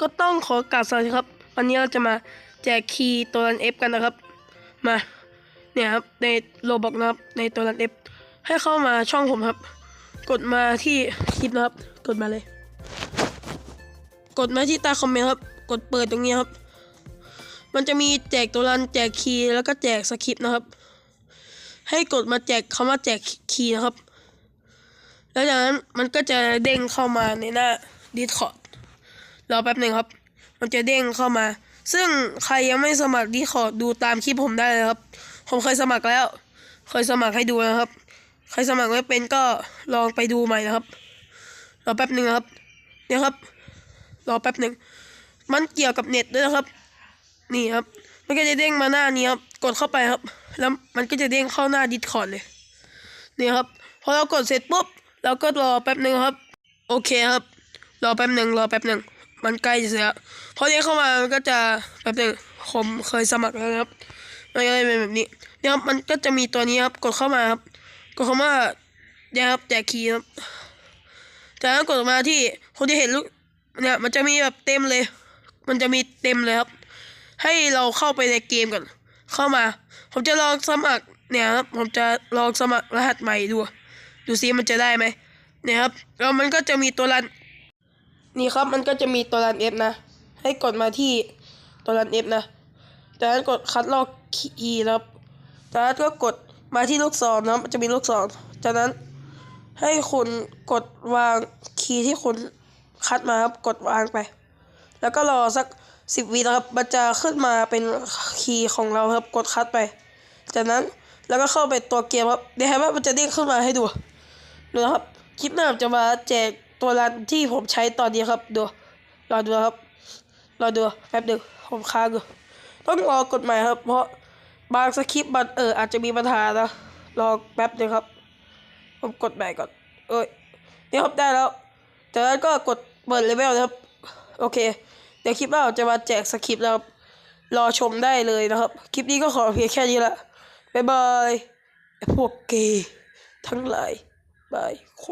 ก็ต้องขอกราบสวัสดีครับ วันนี้เราจะมาแจกคีย์ตัวรันเอฟกันนะครับ มาเนี่ยครับในโลบอกนะครับในตัวรันเอฟให้เข้ามาช่องผมครับ กดมาที่คลิปนะครับ กดมาเลย กดมาที่ใต้คอมเมนต์ครับ กดเปิดตรงนี้ครับ มันจะมีแจกตัวรันแจกคีย์แล้วก็แจกสคริปต์นะครับ ให้กดมาแจกคำว่าแจกคีย์นะครับ แล้วจากนั้นมันก็จะเด้งเข้ามาในหน้า Discord รอแป๊บหนึ่งครับ มันจะเด้งเข้ามา ซึ่งใครยังไม่สมัคร Discord ดูตามคลิปผมได้เลยครับ ผมเคยสมัครแล้ว เคยสมัครให้ดูนะครับ ใครสมัครไม่เป็นก็ลองไปดูใหม่นะครับ รอแป๊บหนึ่งครับ เนี่ยครับ รอแป๊บหนึ่ง มันเกี่ยวกับเน็ตด้วยนะครับ นี่ครับ มันก็จะเด้งมาหน้านี้ครับ กดเข้าไปครับ แล้วมันก็จะเด้งเข้าหน้า Discord เลย นี่ครับ พอเรากดเสร็จปุ๊บ เราก็รอแป๊บหนึ่งครับ โอเคครับ รอแป๊บหนึ่งรอแป๊บหนึ่ง มันใกล้จะเสร็จแล้วพอเรียกเข้ามามันก็จะแป๊บหนึ่งผมเคยสมัครแล้วครับมันก็เลยเป็นแบบนี้เนี่ยครับมันก็จะมีตัวนี้ครับกดเข้ามาครับกดเข้ามาเนี่ยครับแจกคีย์ครับจากนั้นกดมาที่คนที่เห็นลูกเนี่ยมันจะมีแบบเต็มเลย มันจะมีเต็มเลยครับ ให้เราเข้าไปในเกมก่อนเข้ามา ผมจะลองสมัครเนี่ยครับผมจะลองสมัครรหัสใหม่ดู ดูซิมันจะได้ไหมเนี่ยครับแล้วมันก็จะมีตัวรัน นี่ครับมันก็จะมีตัวรัน F นะ ให้กดมาที่ตัวรัน F นะจากนั้นกดคัดลอกคีย์ครับจากนั้นก็กดมาที่ลูกศรนะมันจะมีลูกศร จากนั้นให้คุณกดวางคีย์ที่คุณคัดมาครับกดวางไป แล้วก็รอสักสิบวินะครับมันจะขึ้นมาเป็นคีย์ของเราครับกดคัดไป จากนั้นแล้วก็เข้าไปตัวเกมครับเดี๋ยวให้ว่ามันจะเด้งขึ้นมาให้ดูดูนะครับคลิปหน้าจะมาแจก ตัวรันที่ผมใช้ตอนนี้ครับดูรอดูครับรอดูแป๊บเดียวผมค้างอยู่ต้องรอกดใหม่ครับ เพราะบางสคริปต์มันเอออาจจะมีปัญหานะรอแป๊บเดียวครับ ผมกดใหม่ก่อน เอ้ยนี่ครับได้แล้วจากนั้นก็กดเปิดเลเวลนะครับ โอเค เดี๋ยวคลิปหน้าจะมาแจกสคริปต์แล้วรอชมได้เลยนะครับ คลิปนี้ก็ขอเพียงแค่นี้ละบ๊ายบายพวกเกย์ทั้งหลายบาย